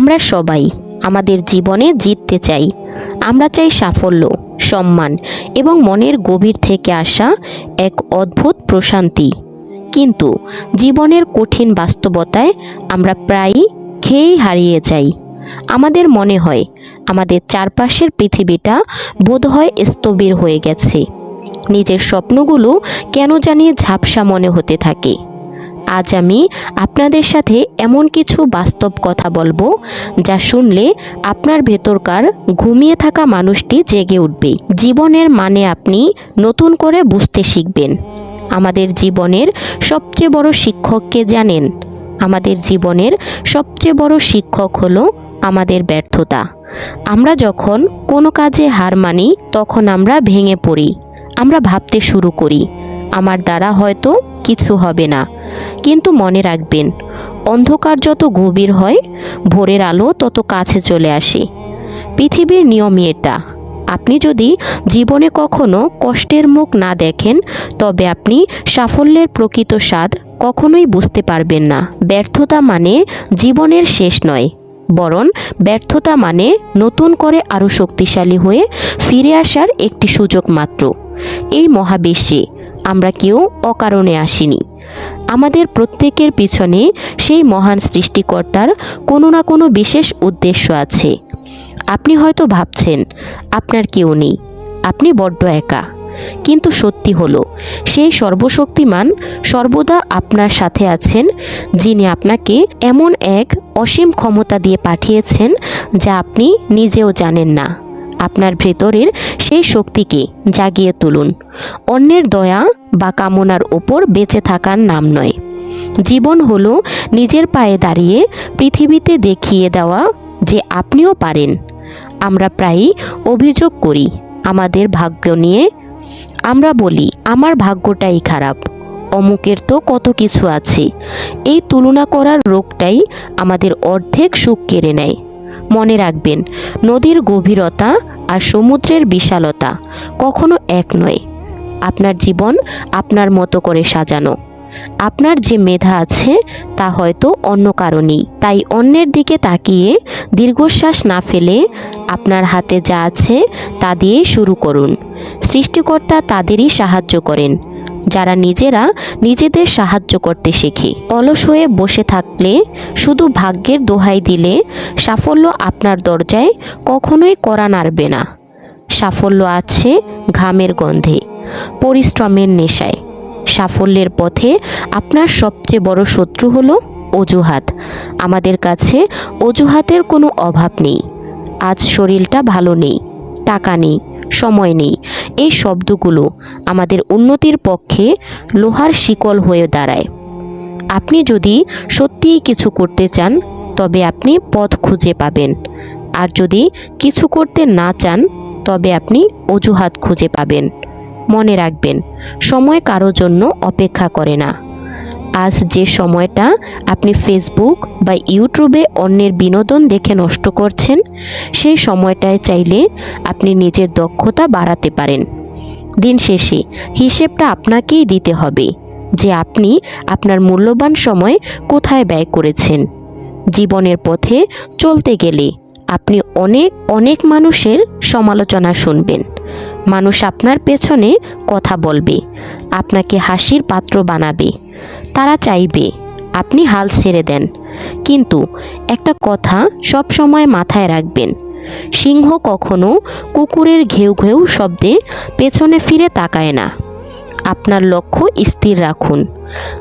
আমরা সবাই আমাদের জীবনে জিততে চাই। আমরা চাই সাফল্য, সম্মান এবং মনের গভীর থেকে আসা এক অদ্ভুত প্রশান্তি। কিন্তু জীবনের কঠিন বাস্তবতায় আমরা প্রায়ই খেয়েই হারিয়ে যাই। আমাদের মনে হয়, আমাদের চারপাশের পৃথিবীটা বোধহয় স্থবির হয়ে গেছে। নিজের স্বপ্নগুলো কেন জানিয়ে ঝাপসা মনে হতে থাকে। আজ আমি আপনাদের সাথে এমন কিছু বাস্তব কথা বলব যা শুনলে আপনার ভেতরকার ঘুমিয়ে থাকা মানুষটি জেগে উঠবে। জীবনের মানে আপনি নতুন করে বুঝতে শিখবেন। আমাদের জীবনের সবচেয়ে বড় শিক্ষককে জানেন? আমাদের জীবনের সবচেয়ে বড় শিক্ষক হলো আমাদের ব্যর্থতা। আমরা যখন কোনো কাজে হার মানি, তখন আমরা ভেঙে পড়ি। আমরা ভাবতে শুরু করি আমার দ্বারা হয়তো কিছু হবে না। কিন্তু মনে রাখবেন, অন্ধকার যত গভীর হয়, ভোরের আলো তত কাছে চলে আসে। পৃথিবীর নিয়মই এটা। আপনি যদি জীবনে কখনো কষ্টের মুখ না দেখেন, তবে আপনি সাফল্যের প্রকৃত স্বাদ কখনোই বুঝতে পারবেন না। ব্যর্থতা মানে জীবনের শেষ নয়, বরং ব্যর্থতা মানে নতুন করে আরও শক্তিশালী হয়ে ফিরে আসার একটি সুযোগ মাত্র। এই মহাবিশ্বে আমরা কেউ অকারণে আসিনি। আমাদের প্রত্যেকের পিছনে সেই মহান সৃষ্টিকর্তার কোনো না কোনো বিশেষ উদ্দেশ্য আছে। আপনি হয়তো ভাবছেন, আপনার কেউ নেই, আপনি বড্ড একা। কিন্তু সত্যি হলো, সেই সর্বশক্তিমান, সর্বদা আপনার সাথে আছেন, যিনি আপনাকে এমন এক অসীম ক্ষমতা দিয়ে পাঠিয়েছেন, যা আপনি নিজেও জানেন না। আপনার ভেতরের সেই শক্তিকে জাগিয়ে তুলুন। অন্যের দয়া বা কামনার ওপর বেঁচে থাকার নাম নয়। জীবন হলো নিজের পায়ে দাঁড়িয়ে পৃথিবীতে দেখিয়ে দেওয়া যে আপনিও পারেন। আমরা প্রায়ই অভিযোগ করি, আমাদের ভাগ্য নিয়ে। আমরা বলি, আমার ভাগ্যটাই খারাপ। অমুকের তো কত কিছু আছে। এই তুলনা করার রোগটাই আমাদের অর্ধেক সুখ কেড়ে নেয়। মনে রাখবেন, নদীর গভীরতা আর সমুদ্রের বিশালতা কখনো এক নয়। আপনার জীবন আপনার মতো করে সাজানো। আপনার যে মেধা আছে তা হয়তো অন্য কারণেই। তাই অন্যের দিকে তাকিয়ে দীর্ঘশ্বাস না ফেলে আপনার হাতে যা আছে তা দিয়ে শুরু করুন। সৃষ্টিকর্তা তাদেরই সাহায্য করেন। যারা নিজেরা নিজেদের সাহায্য করতে শেখে। অলস হয়ে বসে থাকলে শুধু ভাগ্যের দোহাই দিলে সাফল্য আপনার দরজায় কখনোই করা নাড়বে না। সাফল্য আছে ঘামের গন্ধে, পরিশ্রমের নেশায়। সাফল্যের পথে আপনার সবচেয়ে বড় শত্রু হলো অজুহাত। আমাদের কাছে অজুহাতের কোনো অভাব নেই। আজ শরীরটা ভালো নেই, টাকা নেই, সময় নেই এই শব্দগুলো আমাদের উন্নতির পক্ষে লোহার শিকল হয়ে দাঁড়ায়। আপনি যদি সত্যিই কিছু করতে চান, তবে আপনি পথ খুঁজে পাবেন। আর যদি কিছু করতে না চান, তবে আপনি অজুহাত খুঁজে পাবেন। মনে রাখবেন, সময় কারও জন্য অপেক্ষা করে না। আজ যে সময়টা আপনি ফেসবুক বা ইউটিউবে অন্যের বিনোদন দেখে নষ্ট করছেন, সেই সময়টায় চাইলে আপনি নিজের দক্ষতা বাড়াতে পারেন। দিন শেষে হিসেবটা আপনাকেই দিতে হবে যে আপনি আপনার মূল্যবান সময় কোথায় ব্যয় করেছেন। জীবনের পথে চলতে গেলে আপনি অনেক অনেক মানুষের সমালোচনা শুনবেন। মানুষ আপনার পেছনে কথা বলবে, আপনাকে হাসির পাত্র বানাবে। তারা চাইবে, আপনি হাল ছেড়ে দেন। কিন্তু একটা কথা সব সময় মাথায় রাখবেন, সিংহ কখনো কুকুরের ঘেউ ঘেউ শব্দে পেছনে ফিরে তাকায় না। আপনার লক্ষ্য স্থির রাখুন।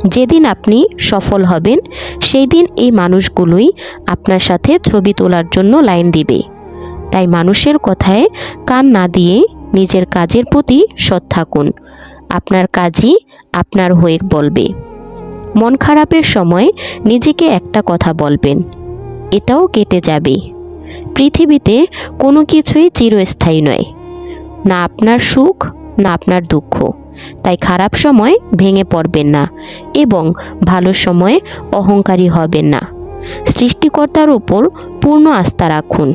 যেদিন আপনি সফল হবেন সেই দিন এই মানুষগুলোই আপনার সাথে ছবি তোলার জন্য লাইন দিবে। তাই মানুষের কথায় কান না দিয়ে নিজের কাজের প্রতি সৎ থাকুন। আপনার কাজই আপনার হয়ে বলবে। মন খারাপের সময় নিজেকে একটা কথা বলবেন। এটাও কেটে যাবে। পৃথিবীতে কোনো কিছুই চিরস্থায়ী নয়। না আপনার সুখ, না আপনার দুঃখ। তাই খারাপ সময় ভেঙে পড়বেন না এবং ভালো সময়ে অহংকারী হবেন না। সৃষ্টিকর্তার উপর পূর্ণ আস্থা রাখুন।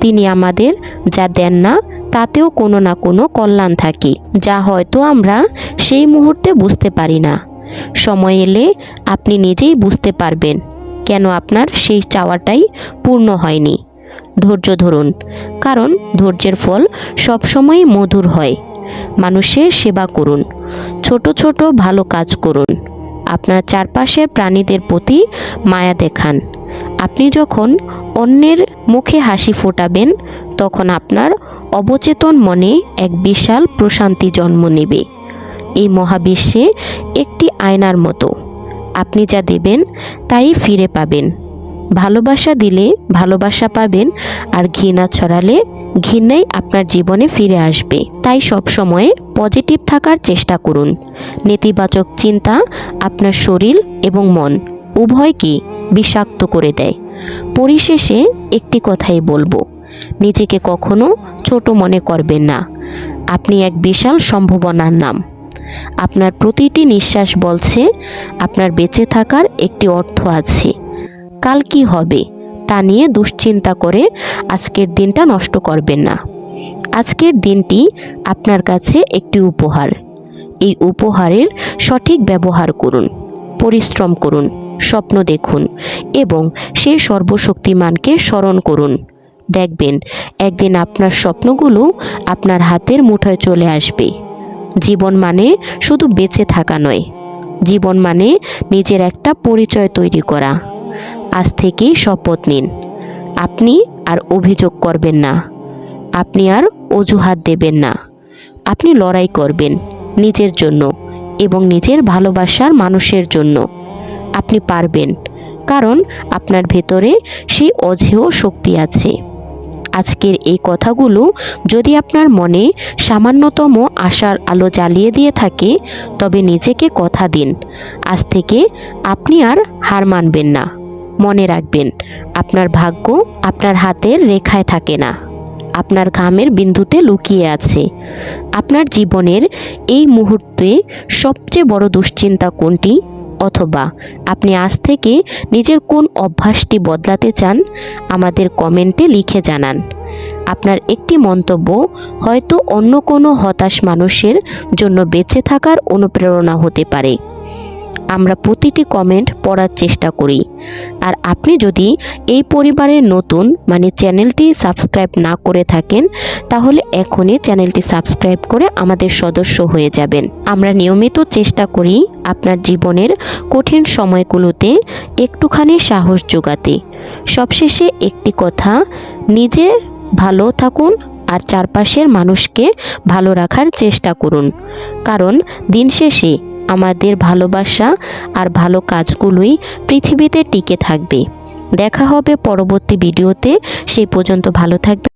তিনি আমাদের যা দেন না, তাতেও কোনো না কোনো কল্যাণ থাকে, যা হয়তো আমরা সেই মুহূর্তে বুঝতে পারি না। সময় এলে আপনি নিজেই বুঝতে পারবেন কেন আপনার সেই চাওয়াটাই পূর্ণ হয়নি। ধৈর্য ধরুন, কারণ ধৈর্যের ফল সবসময়ই মধুর হয়। মানুষের সেবা করুন, ছোট ছোট ভালো কাজ করুন। আপনার চারপাশের প্রাণীদের প্রতি মায়া দেখান। আপনি যখন অন্যের মুখে হাসি ফোটাবেন, তখন আপনার অবচেতন মনে এক বিশাল প্রশান্তি জন্ম নেবে। এই মহাবিশ্বে একটি আয়নার মতো। আপনি যা দেবেন, তাই ফিরে পাবেন। ভালোবাসা দিলে ভালোবাসা পাবেন, আর ঘৃণা ছড়ালে ঘৃণাই আপনার জীবনে ফিরে আসবে। তাই সবসময় পজিটিভ থাকার চেষ্টা করুন। নেতিবাচক চিন্তা আপনার শরীর এবং মন, উভয়কে বিষাক্ত করে দেয়। পরিশেষে একটি কথাই বলব, নিজেকে কখনো ছোট মনে করবেন না। আপনি এক বিশাল সম্ভাবনার নাম। আপনার প্রতিটি নিঃশ্বাস বলছে, আপনার বেঁচে থাকার একটি অর্থ আছে। কাল কি হবে? তা নিয়ে দুশ্চিন্তা করে আজকের দিনটা নষ্ট করবেন না। আজকের দিনটি আপনার কাছে একটি উপহার। এই উপহারের সঠিক ব্যবহার করুন, পরিশ্রম করুন, স্বপ্ন দেখুন এবং সেই সর্বশক্তিমানকে স্মরণ করুন। দেখবেন, একদিন আপনার স্বপ্নগুলো আপনার হাতের মুঠোয় চলে আসবে। জীবন মানে শুধু বেঁচে থাকা নয়। জীবন মানে নিজের একটা পরিচয় তৈরি করা। আজ থেকেই শপথ নিন। আপনি আর অভিযোগ করবেন না। আপনি আর অজুহাত দেবেন না। আপনি লড়াই করবেন নিজের জন্য এবং নিজের ভালোবাসার মানুষের জন্য। আপনি পারবেন, কারণ আপনার ভেতরে সেই অঝেয় শক্তি আছে। আজকের এই কথাগুলো যদি আপনার মনে সামান্যতম আশার আলো জ্বালিয়ে দিয়ে থাকে, তবে নিজেকে কথা দিন। আজ থেকে আপনি আর হার মানবেন না। মনে রাখবেন, আপনার ভাগ্য আপনার হাতের রেখায় থাকে না। আপনার ঘামের বিন্দুতে লুকিয়ে আছে। আপনার জীবনের এই মুহূর্তে সবচেয়ে বড় দুশ্চিন্তা কোনটি? অথবা আপনি আজ থেকে নিজের কোন অভ্যাসটি বদলাতে চান, আমাদের কমেন্টে লিখে জানান। আপনার একটি মন্তব্য হয়তো অন্য কোনো হতাশ মানুষের জন্য বেঁচে থাকার অনুপ্রেরণা হতে পারে। আমরা প্রতিটি কমেন্ট পড়ার চেষ্টা করি। আর আপনি যদি এই পরিবারের নতুন মানে চ্যানেলটি সাবস্ক্রাইব না করে থাকেন, তাহলে এখনই চ্যানেলটি সাবস্ক্রাইব করে আমাদের সদস্য হয়ে যাবেন। আমরা নিয়মিত চেষ্টা করি আপনার জীবনের কঠিন সময়গুলোতে একটুখানি সাহস যোগাতে। সবশেষে একটি কথা, নিজে ভালো থাকুন আর চারপাশের মানুষকে ভালো রাখার চেষ্টা করুন। কারণ দিন শেষে আমাদের ভালোবাসা আর ভালো কাজগুলোই পৃথিবীতে টিকে থাকবে। দেখা হবে পরবর্তী ভিডিওতে। সেই পর্যন্ত ভালো থাকবে